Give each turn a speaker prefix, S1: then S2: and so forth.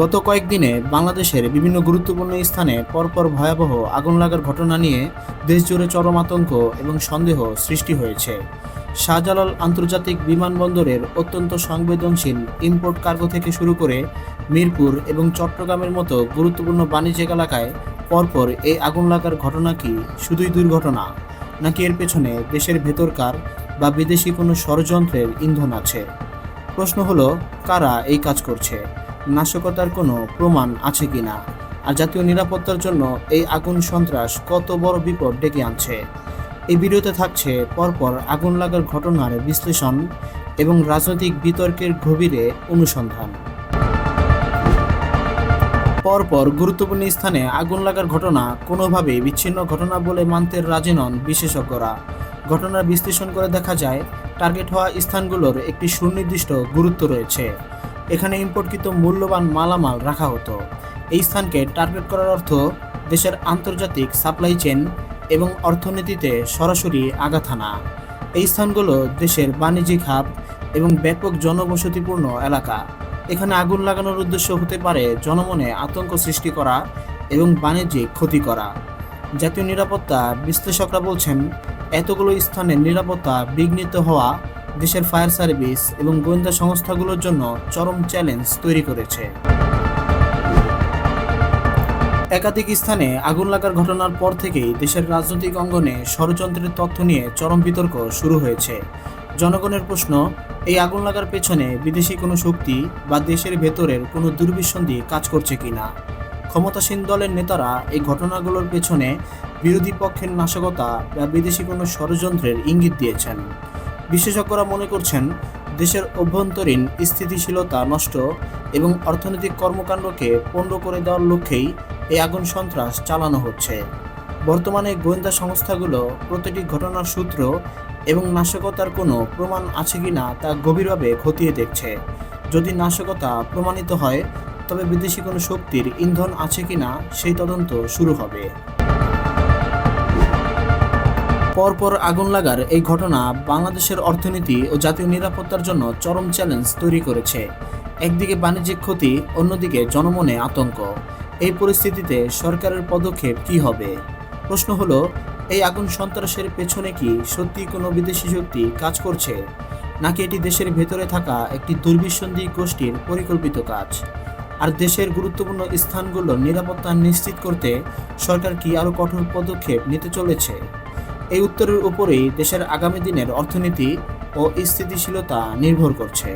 S1: গত কয়েকদিনে বাংলাদেশের বিভিন্ন গুরুত্বপূর্ণ স্থানে পরপর ভয়াবহ আগুন লাগার ঘটনা নিয়ে দেশজুড়ে চরম আতঙ্ক এবং সন্দেহ সৃষ্টি হয়েছে। শাহজালাল আন্তর্জাতিক বিমানবন্দরের অত্যন্ত সংবেদনশীল ইম্পোর্ট কার্গো থেকে শুরু করে মিরপুর এবং চট্টগ্রামের মতো গুরুত্বপূর্ণ বাণিজ্যিক এলাকায় পরপর এই আগুন লাগার ঘটনা কি শুধুই দুর্ঘটনা, নাকি এর পেছনে দেশের ভেতরকার বা বিদেশি কোনো ষড়যন্ত্রের ইন্ধন আছে? প্রশ্ন হলো, কারা এই কাজ করছে? নাশকতার কোনো প্রমাণ আছে কি না আর জাতীয় নিরাপত্তার জন্য এই আগুন সন্ত্রাস কত বড় বিপদ ডেকে আনছে? এই ভিডিওতে থাকছে পরপর আগুন লাগার ঘটনার বিশ্লেষণ এবং রাজনৈতিক বিতর্কের গভীরে অনুসন্ধান। পরপর গুরুত্বপূর্ণ স্থানে আগুন লাগার ঘটনা কোনোভাবেই বিচ্ছিন্ন ঘটনা বলে মানতে রাজি নন বিশেষজ্ঞরা। ঘটনার বিশ্লেষণ করে দেখা যায়, টার্গেট হওয়া স্থানগুলোর একটি সুনির্দিষ্ট গুরুত্ব রয়েছে। এখানে ইম্পোর্টকৃত মূল্যবান মালামাল রাখা হতো। এই স্থানকে টার্গেট করার অর্থ দেশের আন্তর্জাতিক সাপ্লাই চেন এবং অর্থনীতিতে সরাসরি আঘাত হানা। এই স্থানগুলো দেশের বাণিজ্যিক হাব এবং ব্যাপক জনবসতিপূর্ণ এলাকা। এখানে আগুন লাগানোর উদ্দেশ্য হতে পারে জনমনে আতঙ্ক সৃষ্টি করা এবং বাণিজ্যিক ক্ষতি করা। জাতীয় নিরাপত্তা বিশ্লেষকরা বলছেন, এতগুলো স্থানের নিরাপত্তা বিঘ্নিত হওয়া দেশের ফায়ার সার্ভিস এবং গোয়েন্দা সংস্থাগুলোর জন্য চরম চ্যালেঞ্জ তৈরি করেছে। একাধিক স্থানে আগুন লাগার ঘটনার পর থেকেই দেশের রাজনৈতিক অঙ্গনে ষড়যন্ত্রের তথ্য নিয়ে চরম বিতর্ক শুরু হয়েছে। জনগণের প্রশ্ন, এই আগুন লাগার পেছনে বিদেশি কোনো শক্তি বা দেশের ভেতরের কোনো দুর্বিসন্ধি কাজ করছে কিনা? ক্ষমতাসীন দলের নেতারা এই ঘটনাগুলোর পেছনে বিরোধী পক্ষের নাশকতা বা বিদেশি কোনো ষড়যন্ত্রের ইঙ্গিত দিয়েছেন। বিশেষজ্ঞরা মনে করছেন, দেশের অভ্যন্তরীণ স্থিতিশীলতা নষ্ট এবং অর্থনৈতিক কর্মকাণ্ডকে পণ্ড করে দেওয়ার লক্ষ্যেই এই আগুন সন্ত্রাস চালানো হচ্ছে। বর্তমানে গোয়েন্দা সংস্থাগুলো প্রতিটি ঘটনার সূত্র এবং নাশকতার কোনো প্রমাণ আছে কিনা তা গভীরভাবে খতিয়ে দেখছে। যদি নাশকতা প্রমাণিত হয়, তবে বিদেশি কোনো শক্তির ইন্ধন আছে কি না সেই তদন্ত শুরু হবে। পরপর আগুন লাগার এই ঘটনা বাংলাদেশের অর্থনীতি ও জাতীয় নিরাপত্তার জন্য চরম চ্যালেঞ্জ তৈরি করেছে। একদিকে বাণিজ্যিক ক্ষতি, অন্যদিকে জনমনে আতঙ্ক। এই পরিস্থিতিতে সরকারের পদক্ষেপ কি হবে? প্রশ্ন হলো, এই আগুন সন্ত্রাসের পেছনে কি সত্যি কোনো বিদেশি শক্তি কাজ করছে? নাকি এটি দেশের ভেতরে থাকা একটি দুর্বিসন্ধি গোষ্ঠীর পরিকল্পিত কাজ? আর দেশের গুরুত্বপূর্ণ স্থানগুলোর নিরাপত্তা নিশ্চিত করতে সরকার কি আরও কঠোর পদক্ষেপ নিতে চলেছে? এই উত্তরের উপরেই দেশের আগামী দিনের অর্থনীতি ও স্থিতিশীলতা নির্ভর করছে।